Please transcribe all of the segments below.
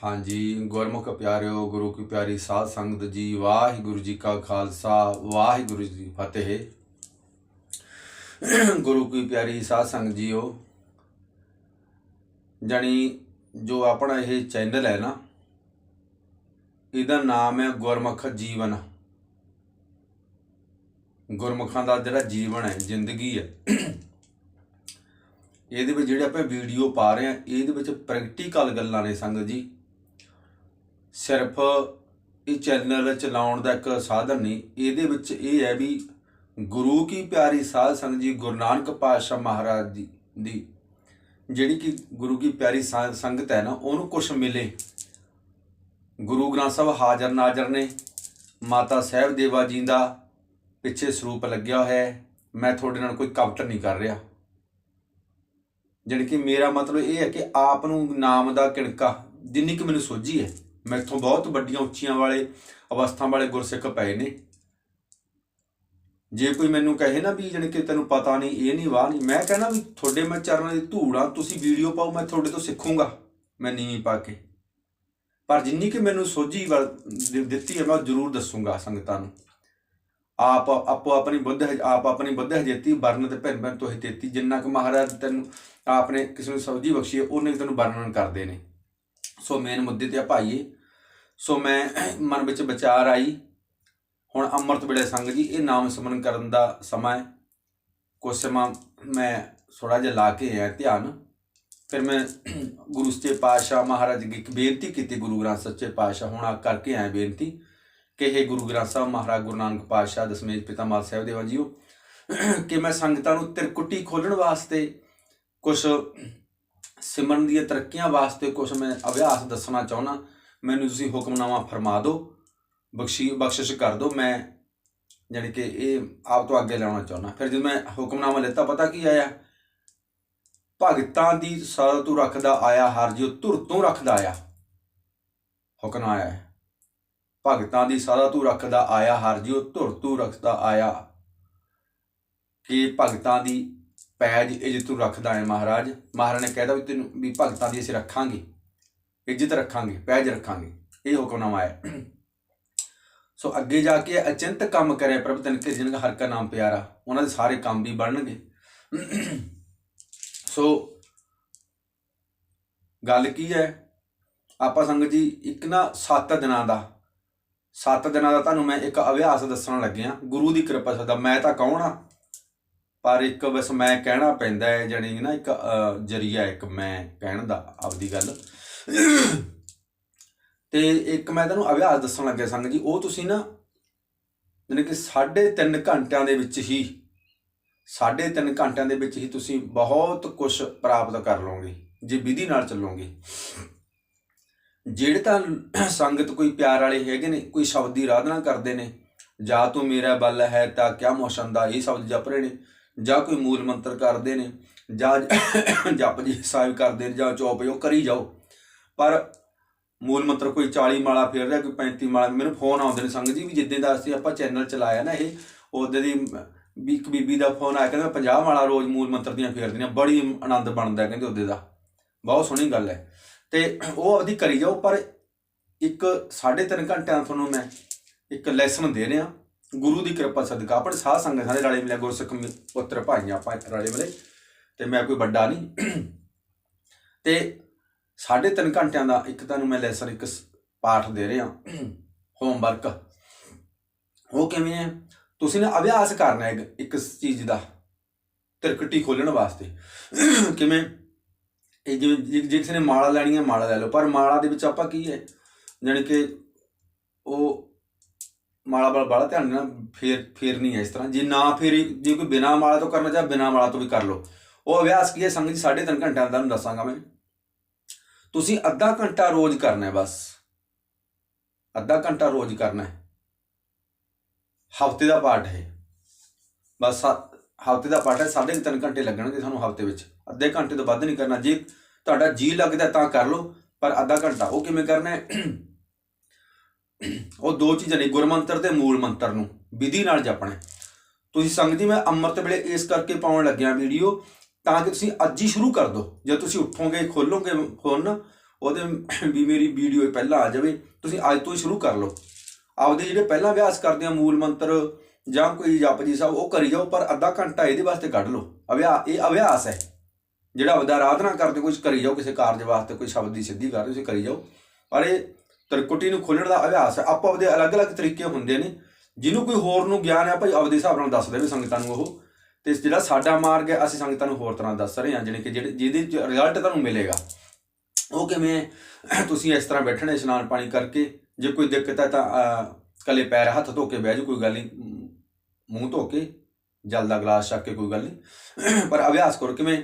ਹਾਂਜੀ, ਗੁਰਮੁਖ ਪਿਆਰਿਓ, ਗੁਰੂ ਕੀ ਪਿਆਰੀ ਸਾਧ ਸੰਗਤ ਜੀ, ਵਾਹਿਗੁਰੂ ਜੀ ਕਾ ਖਾਲਸਾ, ਵਾਹਿਗੁਰੂ ਜੀ ਕੀ ਫਤਿਹ। ਗੁਰੂ ਕੀ ਪਿਆਰੀ ਸਾਧ ਸੰਗਤ ਜੀਓ, ਜਾਣੀ ਜੋ ਆਪਣਾ ਇਹ ਚੈਨਲ ਹੈ ਨਾ, ਇਹਦਾ ਨਾਮ ਹੈ ਗੁਰਮੁਖ ਜੀਵਨ। ਗੁਰਮੁਖਾਂ ਦਾ ਜਿਹੜਾ ਜੀਵਨ ਹੈ, ਜ਼ਿੰਦਗੀ ਹੈ, ਇਹਦੇ ਵਿੱਚ ਜਿਹੜੇ ਆਪਾਂ ਵੀਡੀਓ ਪਾ ਰਹੇ ਆ ਇਹਦੇ ਵਿੱਚ ਪ੍ਰੈਕਟੀਕਲ ਗੱਲਾਂ ਨੇ ਸੰਗਤ ਜੀ। ਸਿਰਫ ਇਹ ਚੈਨਲ ਚਲਾਉਣ ਦਾ ਇੱਕ ਸਾਧਨ ਨਹੀਂ, ਇਹਦੇ ਵਿੱਚ ਇਹ ਹੈ ਵੀ ਗੁਰੂ ਕੀ ਪਿਆਰੀ ਸਾਧ ਸੰਗਤ ਜੀ, ਗੁਰੂ ਨਾਨਕ ਪਾਤਸ਼ਾਹ ਮਹਾਰਾਜ ਜੀ ਦੀ, ਜਿਹੜੀ ਕਿ ਗੁਰੂ ਕੀ ਪਿਆਰੀ ਸਾ- ਸੰਗਤ ਹੈ ਨਾ, ਉਹਨੂੰ ਕੁਝ ਮਿਲੇ। ਗੁਰੂ ਗ੍ਰੰਥ ਸਾਹਿਬ ਹਾਜ਼ਰ ਨਾਜ਼ਰ ਨੇ, ਮਾਤਾ ਸਾਹਿਬ ਦੇਵਾ ਜੀ ਦਾ ਪਿੱਛੇ ਸਰੂਪ ਲੱਗਿਆ ਹੋਇਆ ਹੈ। ਮੈਂ ਤੁਹਾਡੇ ਨਾਲ ਕੋਈ ਕਪਟ ਨਹੀਂ ਕਰ ਰਿਹਾ। ਜਾਣੀ ਕਿ ਮੇਰਾ ਮਤਲਬ ਇਹ ਹੈ ਕਿ ਆਪ ਨੂੰ ਨਾਮ ਦਾ ਕਿਣਕਾ ਜਿੰਨੀ ਕਿ ਮੈਨੂੰ ਸੋਝੀ ਹੈ। ਮੈਥੋਂ ਬਹੁਤ ਵੱਡੀਆਂ ਉੱਚੀਆਂ ਵਾਲੇ ਅਵਸਥਾ ਵਾਲੇ ਗੁਰਸਿੱਖ ਪਏ ਨੇ। ਜੇ ਕੋਈ ਮੈਨੂੰ ਕਹੇ ਨਾ ਵੀ ਜਾਣੀ ਕਿ ਤੈਨੂੰ ਪਤਾ ਨਹੀਂ, ਇਹ ਨਹੀਂ, ਵਾਹ ਨਹੀਂ, ਮੈਂ ਕਹਿਣਾ ਵੀ ਤੁਹਾਡੇ ਮੈਂ ਚਰਨਾਂ ਦੀ ਧੂੜਾ ਤੁਸੀਂ ਵੀਡੀਓ ਪਾਓ, ਮੈਂ ਤੁਹਾਡੇ ਤੋਂ ਸਿੱਖੂੰਗਾ, ਮੈਂ ਨੀਵੀਂ ਪਾ ਕੇ। ਪਰ ਜਿੰਨੀ ਕਿ ਮੈਨੂੰ ਸੋਝੀ ਵੱਲ ਦਿੱਤੀ ਹੈ, ਮੈਂ ਉਹ ਜ਼ਰੂਰ ਦੱਸੂੰਗਾ ਸੰਗਤਾਂ ਨੂੰ। ਆਪ ਆਪੋ ਆਪਣੀ ਬੁੱਧ ਆਪ ਆਪਣੀ ਬੁੱਧ ਹਜੇਤੀ ਵਰਨ ਤੇ ਭਿੰਨ ਭਿੰਨ ਤੋਹਿ ਤੇਤੀ, ਜਿੰਨਾ ਕੁ ਮਹਾਰਾਜ ਤੈਨੂੰ ਆਪਨੇ ਕਿਸੇ ਨੂੰ ਸਬਜੀ ਬਖਸ਼ੀ ਹੈ, ਉਹਨੇ ਤੈਨੂੰ ਵਰਣਨ ਕਰਦੇ ਨੇ। ਸੋ ਮੇਨ ਮੁੱਦੇ ਤੇ ਆ ਭਾਈਏ ਸੋ ਮੈਂ ਮਨ ਵਿੱਚ ਵਿਚਾਰ ਆਈ, ਹੁਣ ਅੰਮ੍ਰਿਤ ਵੇਲੇ ਸੰਗ ਜੀ, ਇਹ ਨਾਮ ਸਿਮਰਨ ਕਰਨ ਦਾ ਸਮਾਂ ਹੈ। ਕੁਝ ਸਮਾਂ ਮੈਂ ਥੋੜਾ ਜਿਹਾ ਲਾ ਕੇ ਆਇਆ ਧਿਆਨ। ਫਿਰ ਮੈਂ ਗੁਰੂ ਸੱਚੇ ਪਾਤਸ਼ਾਹ ਮਹਾਰਾਜ ਅੱਗੇ ਇੱਕ ਬੇਨਤੀ ਕੀਤੀ, ਗੁਰੂ ਗ੍ਰੰਥ ਸੱਚੇ ਪਾਤਸ਼ਾਹ ਹੁਣ ਆ ਕਰਕੇ ਆਇਆ ਬੇਨਤੀ ਕਿ ਇਹ ਗੁਰੂ ਗ੍ਰੰਥ ਸਾਹਿਬ, ਮਹਾਰਾਜ ਗੁਰੂ ਨਾਨਕ ਪਾਤਸ਼ਾਹ ਦਸਵੇਂ ਪਿਤਾ ਮਾਲ ਸਾਹਿਬ ਦੇਵਾ ਜੀਓ, ਕਿ ਮੈਂ ਸੰਗਤਾਂ ਨੂੰ ਤਿਰਕੁਟੀ ਖੋਲਣ ਵਾਸਤੇ ਕੁਝ ਸਿਮਰਨ ਦੀਆਂ ਤਰੱਕੀਆਂ ਵਾਸਤੇ ਕੁਝ ਮੈਂ ਅਭਿਆਸ ਦੱਸਣਾ ਚਾਹੁੰਦਾ। ਮੈਨੂੰ ਤੁਸੀਂ ਹੁਕਮਨਾਮਾ ਫਰਮਾ ਦਿਓ, ਬਖਸ਼ੀ, ਬਖਸ਼ਿਸ਼ ਕਰ ਦਿਓ, ਮੈਂ ਯਾਨੀ ਕਿ ਇਹ ਆਪ ਤੋਂ ਅੱਗੇ ਲਾਉਣਾ ਚਾਹੁੰਦਾ। ਫਿਰ ਜਦੋਂ ਮੈਂ ਹੁਕਮਨਾਮਾ ਲਿੱਤਾ, ਪਤਾ ਕੀ ਆਇਆ? ਭਗਤਾਂ ਦੀ ਸਦਾ ਤੂੰ ਰੱਖਦਾ ਆਇਆ, ਹਰ ਜਿਉ ਧੁਰ ਤੋਂ ਰੱਖਦਾ ਆਇਆ। ਹੁਕਮ ਆਇਆ ਹੈ। ਭਗਤਾਂ ਦੀ ਸਦਾ ਤੂੰ ਰੱਖਦਾ ਆਇਆ, ਹਰ ਜਿਉ ਧੁਰ ਤੂੰ ਰੱਖਦਾ ਆਇਆ। ਕਿ ਭਗਤਾਂ ਦੀ ਪੈਜ ਇੱਜ਼ਤ ਤੂੰ ਰੱਖਦਾ ਹੈ ਮਹਾਰਾਜ। ਮਹਾਰਾਜ ਨੇ ਕਹਿਦਾ ਵੀ ਤੈਨੂੰ ਵੀ ਭਗਤਾਂ ਦੀ ਅਸੀਂ ਰੱਖਾਂਗੇ। ਇੱਜ਼ਤ ਰੱਖਾਂਗੇ ਪੈਜ ਰੱਖਾਂਗੇ। ਇਹ ਹੁਕਮਨਾਮਾ ਹੈ। ਸੋ ਅੱਗੇ ਜਾ ਕੇ ਅਚੰਤ ਕੰਮ ਕਰੇ ਪ੍ਰਭ ਤਨ ਕੇ ਜਿਨ੍ਹਾਂ ਹਰ ਕਾ ਨਾਮ ਪਿਆਰਾ। ਉਹਨਾਂ ਦੇ ਸਾਰੇ ਕੰਮ ਵੀ ਬਣਨਗੇ। ਸੋ ਗੱਲ ਕੀ ਹੈ? ਆਪਾਂ ਸੰਗਤ ਜੀ ਇੱਕ ਨਾ 7 ਦਿਨਾਂ ਦਾ 7 ਦਿਨਾਂ ਦਾ ਤੁਹਾਨੂੰ ਮੈਂ ਇੱਕ ਅਭਿਆਸ ਦੱਸਣ ਲੱਗਿਆ। ਗੁਰੂ ਦੀ ਕਿਰਪਾ ਸਦਾ। ਮੈਂ ਤਾਂ ਕੌਣ ਆ ਪਰ ਇੱਕ ਬਸ ਮੈਂ ਕਹਿਣਾ ਪੈਂਦਾ ਹੈ ਜਾਣੀ ਨਾ ਇੱਕ ਅਹ, ਜਰੀਆ ਇੱਕ ਮੈਂ ਕਹਿਣ ਦਾ ਆਪਦੀ ਗੱਲ। ਤੇ ਇੱਕ ਮੈਂ ਤੁਹਾਨੂੰ ਅਭਿਆਸ ਦੱਸਣ ਲੱਗਿਆ ਸੰਗਤ ਜੀ, ਉਹ ਤੁਸੀਂ ਨਾ ਜਾਣੀ ਕਿ 3.5 ਘੰਟਿਆਂ ਦੇ ਵਿੱਚ ਹੀ 3.5 ਘੰਟਿਆਂ ਦੇ ਵਿੱਚ ਹੀ ਤੁਸੀਂ ਬਹੁਤ ਕੁਝ ਪ੍ਰਾਪਤ ਕਰ ਲਓਗੇ, ਜੇ ਵਿਧੀ ਨਾਲ ਚੱਲੋਗੇ। ਜਿਹੜੇ ਤਾਂ ਸੰਗਤ ਕੋਈ ਪਿਆਰ ਵਾਲੇ ਹੈਗੇ ਨੇ, ਕੋਈ ਸ਼ਬਦ ਦੀ ਆਰਾਧਨਾ ਕਰਦੇ ਨੇ, ਜਾਂ ਤੂੰ ਮੇਰਾ ਬਲ ਹੈ ਤਾਂ ਕਿਆ ਮੋਸ਼ਨ ਇਹ ਸ਼ਬਦ ਜਪ ਰਹੇ ਨੇ, ਜਾਂ ਕੋਈ ਮੂਲ ਮੰਤਰ ਕਰਦੇ ਨੇ, ਜਾਂ ਜਪ ਜੀ ਸਾਹਿਬ ਕਰਦੇ ਨੇ, ਜਾਂ ਚੋਪ ਜੋ ਕਰੀ ਜਾਓ ਪਰ ਮੂਲ ਮੰਤਰ ਕੋਈ 40 ਮਾਲਾ ਫੇਰ ਰਿਹਾ ਕੋਈ 35 ਮਾਲਾ। ਮੈਨੂੰ ਫੋਨ ਆਉਂਦੇ ਨੇ ਸੰਗਤ ਜੀ ਵੀ ਜਿੱਦਾਂ ਦਾ ਅਸੀਂ ਆਪਾਂ ਚੈਨਲ ਚਲਾਇਆ ਨਾ ਇਹ, ਉਹਦੇ ਦੀ ਵੀ ਇੱਕ ਬੀਬੀ ਦਾ ਫੋਨ ਆਇਆ, ਕਹਿੰਦਾ 50 ਮਾਲਾ ਰੋਜ਼ ਮੂਲ ਮੰਤਰ ਦੀਆਂ ਫੇਰਦੀਆਂ, ਬੜੀ ਆਨੰਦ ਬਣਦਾ ਕਹਿੰਦੇ ਉਹਦੇ ਦਾ। ਬਹੁਤ ਸੋਹਣੀ ਗੱਲ ਹੈ। ਤੇ ਉਹ ਆਪਦੀ ਕਰੀ ਜਾਓ, ਪਰ ਇੱਕ 3.5 ਘੰਟਿਆਂ ਤੁਹਾਨੂੰ ਮੈਂ ਇੱਕ ਲੈਸਨ ਦੇ ਰਿਹਾ। ਗੁਰੂ ਦੀ ਕਿਰਪਾ ਸਦਕਾ, ਆਪਣੇ ਸਾਧ ਸੰਗਤ ਸਾਰੇ ਰਲੇ ਮਿਲੇ, ਗੁਰਸਿੱਖ ਪੁੱਤਰ ਭਾਈਆਂ, ਆਪਾਂ ਰਲੇ ਮਿਲੇ, ਤੇ ਮੈਂ ਕੋਈ ਵੱਡਾ ਨਹੀਂ। ਤੇ 3.5 ਘੰਟਿਆਂ ਦਾ ਇੱਕ ਤੁਹਾਨੂੰ ਮੈਂ ਲੈਸਨ ਇੱਕ ਪਾਠ ਦੇ ਰਿਹਾ। ਹੋਮਵਰਕ। ਉਹ ਕਿਵੇਂ ਹੈ? ਤੁਸੀਂ ਨਾ ਅਭਿਆਸ ਕਰਨਾ ਹੈ ਇੱਕ- ਚੀਜ਼ ਦਾ, ਤਿਰਕਟੀ ਖੋਲਣ ਵਾਸਤੇ। ਕਿਵੇਂ? ਇਹ ਜਿਵੇਂ, ਜੇ ਕਿਸੇ ਨੇ ਮਾਲਾ ਲੈਣੀ ਹੈ, ਮਾਲਾ ਲੈ ਲਓ। ਪਰ ਮਾਲਾ ਦੇ ਵਿੱਚ ਆਪਾਂ ਕੀ ਹੈ? ਜਾਣੀ ਕਿ ਉਹ ਮਾਲਾ ਵਾਲਾ ਬੜਾ ਧਿਆਨ ਨਾਲ ਫੇਰ ਫੇਰਨੀ ਹੈ ਇਸ ਤਰ੍ਹਾਂ। ਜੇ ਨਾ ਫੇਰੀ ਜੇ ਕੋਈ ਬਿਨਾ ਮਾਲਾ ਤੋਂ ਕਰਨਾ ਚਾਹੇ ਬਿਨਾ ਮਾਲਾ ਤੋਂ ਵੀ ਕਰ ਲਓ। ਉਹ ਅਭਿਆਸ ਕੀ ਹੈ? ਸੰਗਤ ਜੀ 3.5 ਘੰਟਿਆਂ ਦਾ ਤੁਹਾਨੂੰ ਦੱਸਾਂਗਾ ਮੈਂ। ਤੁਸੀਂ ਅੱਧਾ ਘੰਟਾ ਰੋਜ਼ ਕਰਨਾ ਹੈ ਬਸ। ਅੱਧਾ ਘੰਟਾ ਰੋਜ਼ ਕਰਨਾ ਹੈ। ਹਫ਼ਤੇ ਦਾ ਪਾਠ ਹੈ। ਬਸ ਹਫ਼ਤੇ ਦਾ ਪਾਠ ਹੈ 3.5 ਘੰਟੇ ਲੱਗਣਗੇ ਤੁਹਾਨੂੰ ਹਫ਼ਤੇ ਵਿੱਚ। ਅੱਧੇ ਘੰਟੇ ਤੋਂ ਵੱਧ ਨਹੀਂ ਕਰਨਾ। ਜੇ ਤੁਹਾਡਾ ਜੀ ਲੱਗਦਾ ਤਾਂ ਕਰ ਲਓ, ਪਰ ਅੱਧਾ ਘੰਟਾ ਉਹ ਕਿਵੇਂ ਕਰਨਾ ਹੈ? ਉਹ ਦੋ ਚੀਜ਼ਾਂ ਨੇ, ਗੁਰਮੰਤਰ ਤੇ ਮੂਲ ਮੰਤਰ ਨੂੰ, ਵਿਧੀ ਨਾਲ ਜਪਣਾ ਤੁਸੀਂ ਸੰਗਤ ਜੀ, ਮੈਂ ਅੰਮ੍ਰਿਤ ਵੇਲੇ ਇਸ ਕਰਕੇ ਪਾਉਣ ਲੱਗਿਆ ਵੀਡੀਓ ਤਾਂ ਕਿ ਤੁਸੀਂ ਅੱਜ ਹੀ ਸ਼ੁਰੂ ਕਰ ਦਿਓ। ਜੇ ਤੁਸੀਂ ਉੱਠੋਗੇ, ਖੋਲੋਗੇ ਫੋਨ ਉਹਦੇ ਵੀ ਮੇਰੀ ਵੀਡੀਓ ਪਹਿਲਾਂ ਆ ਜਾਵੇ, ਤੁਸੀਂ ਅੱਜ ਤੋਂ ਹੀ ਸ਼ੁਰੂ ਕਰ ਲਓ। ਆਪਦੇ ਜਿਹੜੇ ਪਹਿਲਾਂ ਅਭਿਆਸ ਕਰਦੇ ਆ, ਮੂਲ ਮੰਤਰ ਜਾਂ ਕੋਈ ਜਪਜੀ ਸਾਹਿਬ, ਉਹ ਕਰੀ ਜਾਓ, ਪਰ ਅੱਧਾ ਘੰਟਾ ਇਹਦੇ ਵਾਸਤੇ ਕੱਢ ਲਓ। ਅਭਿਆਸ ਇਹ ਅਭਿਆਸ ਹੈ। ਜਿਹੜਾ ਆਪਦਾ ਆਰਾਧਨਾ ਕਰਦੇ ਕੁਝ ਕਰੀ ਜਾਓ, ਕਿਸੇ ਕਾਰਜ ਵਾਸਤੇ, ਕੋਈ ਸ਼ਬਦ ਦੀ ਸਿੱਧੀ ਕਰਦੇ ਤੁਸੀਂ ਕਰੀ ਜਾਓ। ਪਰ ਇਹ ਤਰਕੁਟੀ ਨੂੰ ਖੋਲਣ ਦਾ ਅਭਿਆਸ ਹੈ। ਆਪੋ ਆਪਦੇ ਅਲੱਗ-ਅਲੱਗ ਤਰੀਕੇ ਹੁੰਦੇ ਨੇ। ਜਿਹਨੂੰ ਕੋਈ ਹੋਰ ਨੂੰ ਗਿਆਨ ਹੈ ਭਾਈ ਆਪਦੇ ਹਿਸਾਬ ਨਾਲ ਦੱਸ ਦੇਵੇ ਸੰਗਤਾਂ ਨੂੰ ਉਹ। ਤੇ ਜਿਹੜਾ ਸਾਡਾ ਮਾਰਗ ਹੈ ਅਸੀਂ ਸੰਗਤਾਂ ਨੂੰ ਹੋਰ ਤਰ੍ਹਾਂ ਦੱਸ ਰਹੇ ਹਾਂ ਜਿਹੜੇ ਕਿ ਜਿਹੜੇ ਜਿਹਦੇ ਚ ਰਿਜ਼ਲਟ ਤੁਹਾਨੂੰ ਮਿਲੇਗਾ। ਉਹ ਕਿਵੇਂ ਤੁਸੀਂ ਇਸ ਤਰ੍ਹਾਂ ਬੈਠਣਾ ਇਸ਼ਨਾਨ ਪਾਣੀ ਕਰਕੇ ਜੇ ਕੋਈ ਦਿੱਕਤ ਹੈ ਤਾਂ ਅਹ, ਪੈਰ ਹੱਥ ਧੋ ਕੇ ਬਹਿ ਜਾਓ ਕੋਈ ਗੱਲ ਨਹੀਂ। ਮੂੰਹ ਧੋ ਕੇ ਜਲ ਦਾ ਗਲਾਸ ਛੱਕ ਕੇ ਕੋਈ ਗੱਲ ਨਹੀਂ। ਪਰ ਅਭਿਆਸ ਕਰੋ ਕਿਵੇਂ?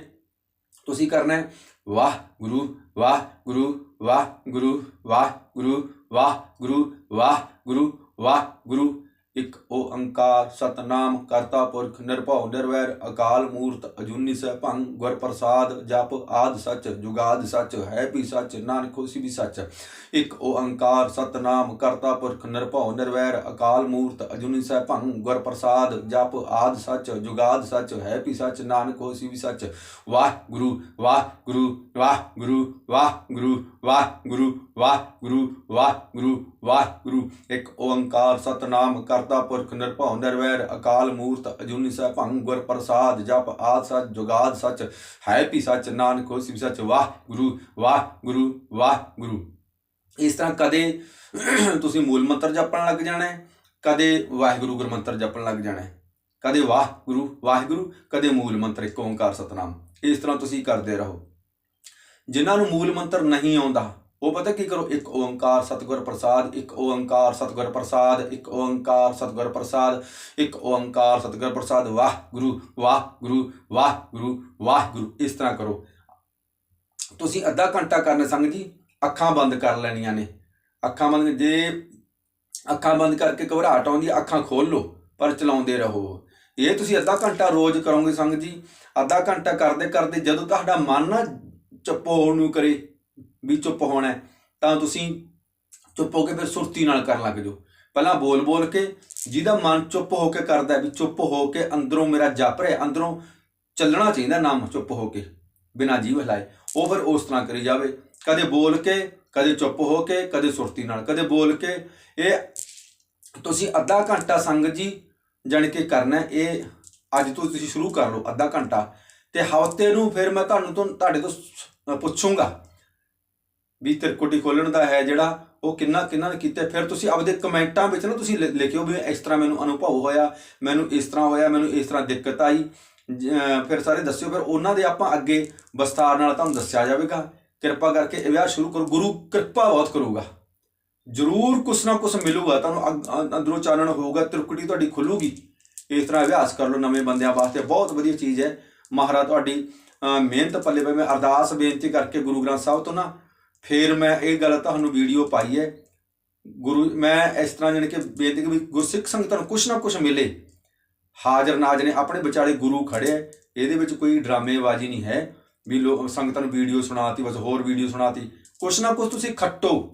ਤੁਸੀਂ ਕਰਨਾ ਹੈ ਵਾਹ ਗੁਰੂ ਵਾਹ ਗੁਰੂ ਵਾਹ ਗੁਰੂ ਵਾਹ ਗੁਰੂ ਵਾਹ ਗੁਰੂ ਵਾਹ ਗੁਰੂ ਵਾਹ ਗੁਰੂ ਇੱਕ ਓੰਕਾਰ ਸਤਨਾਮ, ਕਰਤਾ ਪੁਰਖ, ਨਿਰਭਉ, ਨਿਰਵੈਰ, ਅਕਾਲ ਮੂਰਤ, ਅਜੂਨੀ ਸੈਭੰ ਗੁਰ ਪ੍ਰਸਾਦ ਜਪ ਆਦ ਸਚ, ਜੁਗਾਦ ਸਚ, ਹੈ ਵੀ ਸਚ, ਨਾਨਕ ਹੋਸੀ ਵੀ ਸਚ। ਇੱਕ ਓੰਕਾਰ ਸਤਨਾਮ, ਕਰਤਾ ਪੁਰਖ, ਨਿਰਭਉ, ਨਿਰਵੈਰ, ਅਕਾਲ ਮੂਰਤ, ਅਜੂਨੀ ਸੈਭੰ ਗੁਰ ਪ੍ਰਸਾਦ ਜਪ ਆਦ ਸਚ, ਜੁਗਾਦ ਸਚ, ਹੈ ਵੀ ਸਚ, ਨਾਨਕ ਹੋਸੀ ਵੀ ਸਚ। ਵਾਹ ਗੁਰੂ ਵਾਹ ਗੁਰੂ ਵਾਹ ਗੁਰੂ ਵਾਹ ਗੁਰੂ ਵਾਹ ਗੁਰੂ ਵਾਹ ਗੁਰੂ ਵਾਹ ਗੁਰੂ ਵਾਹ ਗੁਰੂ ਇੱਕ ਓੰਕਾਰ ਸਤਨਾਮ ਕਰਤਾ ਪੁਰਖ ਨਿਰਭਉ ਨਿਰਵੈਰ, ਅਕਾਲ ਮੂਰਤ ਅਜੂਨੀ ਸੈਭੰ ਗੁਰ ਪ੍ਰਸਾਦ, ਜਪ ਆਦ ਸੱਚ, ਜੁਗਾਦ ਸਚ, ਹੈ ਪੀ ਸਚ, ਨਾਨਕ ਹੋਸੀ ਵੀ ਸੱਚ। ਵਾਹ ਗੁਰੂ ਵਾਹ ਗੁਰੂ ਵਾਹ ਗੁਰੂ ਇਸ ਤਰ੍ਹਾਂ ਕਦੇ ਤੁਸੀਂ ਮੂਲ ਮੰਤਰ ਜਪਣ ਲੱਗ ਜਾਣਾ, ਕਦੇ ਵਾਹਿਗੁਰੂ ਗੁਰ ਮੰਤਰ ਜਪਣ ਲੱਗ ਜਾਣਾ ਹੈ ਕਦੇ ਵਾਹਿਗੁਰੂ ਵਾਹਿਗੁਰੂ, ਕਦੇ ਮੂਲ ਮੰਤਰ ਇੱਕ ਓੰਕਾਰ ਸਤਨਾਮ। ਇਸ ਤਰ੍ਹਾਂ ਤੁਸੀਂ ਕਰਦੇ ਰਹੋ। ਜਿਨ੍ਹਾਂ ਨੂੰ ਮੂਲ ਮੰਤਰ ਨਹੀਂ ਆਉਂਦਾ ਉਹ ਪਤਾ ਕੀ ਕਰੋ? ਇੱਕ ਓੰਕਾਰ ਸਤਿਗੁਰ ਪ੍ਰਸਾਦ ਇੱਕ ਓੰਕਾਰ ਸਤਿਗੁਰ ਪ੍ਰਸਾਦ ਇੱਕ ਓੰਕਾਰ ਸਤਿਗੁਰ ਪ੍ਰਸਾਦ ਇੱਕ ਓੰਕਾਰ ਸਤਿਗੁਰ ਪ੍ਰਸਾਦ। ਵਾਹ ਗੁਰੂ ਵਾਹ ਗੁਰੂ ਵਾਹ ਗੁਰੂ ਵਾਹ ਗੁਰੂ। ਇਸ ਤਰ੍ਹਾਂ ਕਰੋ। ਤੁਸੀਂ ਅੱਧਾ ਘੰਟਾ ਕਰਨਾ ਸੰਗ ਜੀ ਅੱਖਾਂ ਬੰਦ ਕਰ ਲੈਣੀਆਂ ਨੇ। ਅੱਖਾਂ ਬੰਦ ਜੇ ਅੱਖਾਂ ਬੰਦ ਕਰਕੇ ਘਬਰਾਹਟ ਆਉਂਦੀ ਹੈ, ਅੱਖਾਂ ਖੋਲ ਲਓ ਪਰ ਚਲਾਉਂਦੇ ਰਹੋ। ਇਹ ਤੁਸੀਂ ਅੱਧਾ ਘੰਟਾ ਰੋਜ਼ ਕਰੋਗੇ ਸੰਗ ਜੀ। ਅੱਧਾ ਘੰਟਾ ਕਰਦੇ ਕਰਦੇ ਜਦੋਂ ਤੁਹਾਡਾ ਮਨ ਨਾ ਚੁੱਪ ਹੋਣ ਨੂੰ ਕਰੇ, ਵੀ ਚੁੱਪ ਹੋਣਾ ਤਾਂ ਤੁਸੀਂ ਚੁੱਪ ਹੋ ਕੇ ਫਿਰ ਸੁਰਤੀ ਨਾਲ ਕਰਨ ਲੱਗ ਜਾਓ। ਪਹਿਲਾਂ ਬੋਲ ਬੋਲ ਕੇ ਜਿਹਦਾ ਮਨ ਚੁੱਪ ਹੋ ਕੇ ਕਰਦਾ ਵੀ ਚੁੱਪ ਹੋ ਕੇ ਅੰਦਰੋਂ ਮੇਰਾ ਜਪ ਰਿਹਾ, ਅੰਦਰੋਂ ਚੱਲਣਾ ਚਾਹੀਦਾ ਨਾਮ ਚੁੱਪ ਹੋ ਕੇ, ਬਿਨਾਂ ਜੀਵ ਹਿਲਾਏ, ਉਹ ਫਿਰ ਉਸ ਤਰ੍ਹਾਂ ਕਰੀ ਜਾਵੇ। ਕਦੇ ਬੋਲ ਕੇ, ਕਦੇ ਚੁੱਪ ਹੋ ਕੇ, ਕਦੇ ਸੁਰਤੀ ਨਾਲ, ਕਦੇ ਬੋਲ ਕੇ, ਇਹ ਤੁਸੀਂ ਅੱਧਾ ਘੰਟਾ ਸੰਗਤ ਜੀ ਜਾਣੀ ਕਿ ਕਰਨਾ ਇਹ ਅੱਜ ਤੋਂ ਤੁਸੀਂ ਸ਼ੁਰੂ ਕਰ ਲਓ ਅੱਧਾ ਘੰਟਾ। ਤੇ ਹਫ਼ਤੇ ਨੂੰ ਫਿਰ ਮੈਂ ਤੁਹਾਨੂੰ ਤੋਂ ਤੁਹਾਡੇ ਤੋਂ ਸ- ਪੁੱਛੂੰਗਾ ਵੀ ਤਿਰਕੁਟੀ ਖੋਲਣ ਦਾ ਹੈ ਜਿਹੜਾ ਉਹ ਕਿੰਨਾ ਕਿੰਨਾ ਨੇ ਕੀਤੇ, ਫਿਰ ਤੁਸੀਂ ਆਪਦੇ ਕਮੈਂਟਾਂ ਵਿੱਚ ਨਾ ਤੁਸੀਂ ਲਿ- ਲਿਖਿਓ ਵੀ ਇਸ ਤਰ੍ਹਾਂ ਮੈਨੂੰ ਅਨੁਭਵ ਹੋਇਆ, ਮੈਨੂੰ ਇਸ ਤਰ੍ਹਾਂ ਹੋਇਆ, ਮੈਨੂੰ ਇਸ ਤਰ੍ਹਾਂ ਦਿੱਕਤ ਆਈ। ਫਿਰ ਸਾਰੇ ਦੱਸਿਓ, ਫਿਰ ਉਹਨਾਂ ਦੇ ਆਪਾਂ ਅੱਗੇ ਵਿਸਤਾਰ ਨਾਲ ਤੁਹਾਨੂੰ ਦੱਸਿਆ ਜਾਵੇਗਾ। ਕਿਰਪਾ ਕਰਕੇ ਇਹ ਵਿਆਹ ਸ਼ੁਰੂ ਕਰੋ, ਗੁਰੂ ਕਿਰਪਾ ਬਹੁਤ ਕਰੂਗਾ। ਜ਼ਰੂਰ ਕੁਛ ਨਾ ਕੁਛ ਮਿਲੂਗਾ, ਤੁਹਾਨੂੰ ਅੰਦਰੋਂ ਚਾਨਣ ਹੋਊਗਾ ਤਿਰਕੁਟੀ ਤੁਹਾਡੀ ਖੁੱਲੂਗੀ। ਇਸ ਤਰ੍ਹਾਂ ਅਭਿਆਸ ਕਰ ਲਓ ਨਵੇਂ ਬੰਦਿਆਂ ਵਾਸਤੇ, ਬਹੁਤ ਵਧੀਆ ਚੀਜ਼ ਹੈ। ਮਹਾਰਾਜ ਤੁਹਾਡੀ ਮਿਹਨਤ ਪੱਲੇ ਪਏ। ਮੈਂ ਅਰਦਾਸ ਬੇਨਤੀ ਕਰਕੇ ਗੁਰੂ ਗ੍ਰੰਥ ਸਾਹਿਬ ਤੋਂ ਨਾ ਫਿਰ ਮੈਂ ਇਹ ਗੱਲ ਤੁਹਾਨੂੰ ਵੀਡੀਓ ਪਾਈ ਹੈ। ਗੁਰੂ, ਮੈਂ ਇਸ ਤਰ੍ਹਾਂ ਜਾਣੀ ਕਿ ਬੇਨਤੀ ਕਿ ਵੀ ਗੁਰਸਿੱਖ ਸੰਗਤਾਂ ਨੂੰ ਕੁਛ ਨਾ ਕੁਛ ਮਿਲੇ। ਹਾਜ਼ਰ ਨਾਜ ਨੇ ਆਪਣੇ ਵਿਚਾਲੇ ਗੁਰੂ ਖੜੇ ਹੈ ਇਹਦੇ ਵਿੱਚ ਕੋਈ ਡਰਾਮੇਬਾਜ਼ੀ ਨਹੀਂ ਹੈ। ਵੀ ਲੋ, ਸੰਗਤਾਂ ਨੂੰ ਵੀਡੀਓ ਸੁਣਾਤੀ, ਬਸ ਹੋਰ ਵੀਡੀਓ ਸੁਣਾਤੀ। ਕੁਛ ਨਾ ਕੁਛ ਤੁਸੀਂ ਖੱਟੋ।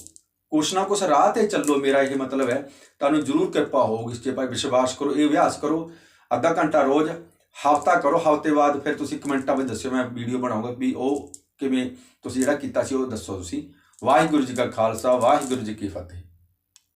ਕੁਛ ਨਾ ਕੁਛ ਰਾਹ ਤੇ ਚੱਲੋ, ਮੇਰਾ ਇਹ ਮਤਲਬ ਹੈ। ਤੁਹਾਨੂੰ ਜ਼ਰੂਰ ਕਿਰਪਾ ਹੋਊਗੀ। ਇਸ ਤੇ ਭਾਈ ਵਿਸ਼ਵਾਸ ਕਰੋ, ਇਹ ਅਭਿਆਸ ਕਰੋ। ਅੱਧਾ ਘੰਟਾ ਰੋਜ਼ ਹਫਤਾ ਕਰੋ, ਹਫ਼ਤੇ ਬਾਅਦ ਫਿਰ ਤੁਸੀਂ ਕਮੈਂਟਾਂ ਵਿੱਚ ਦੱਸਿਓ, ਮੈਂ ਵੀਡੀਓ ਬਣਾਉਂਗਾ ਵੀ ਉਹ ਕਿਵੇਂ ਤੁਸੀਂ ਜਿਹੜਾ ਕੀਤਾ ਸੀ ਉਹ ਦੱਸੋ ਤੁਸੀਂ। ਵਾਹਿਗੁਰੂ ਜੀ ਕਾ ਖਾਲਸਾ, ਵਾਹਿਗੁਰੂ ਜੀ ਕੀ ਫਤਿਹ।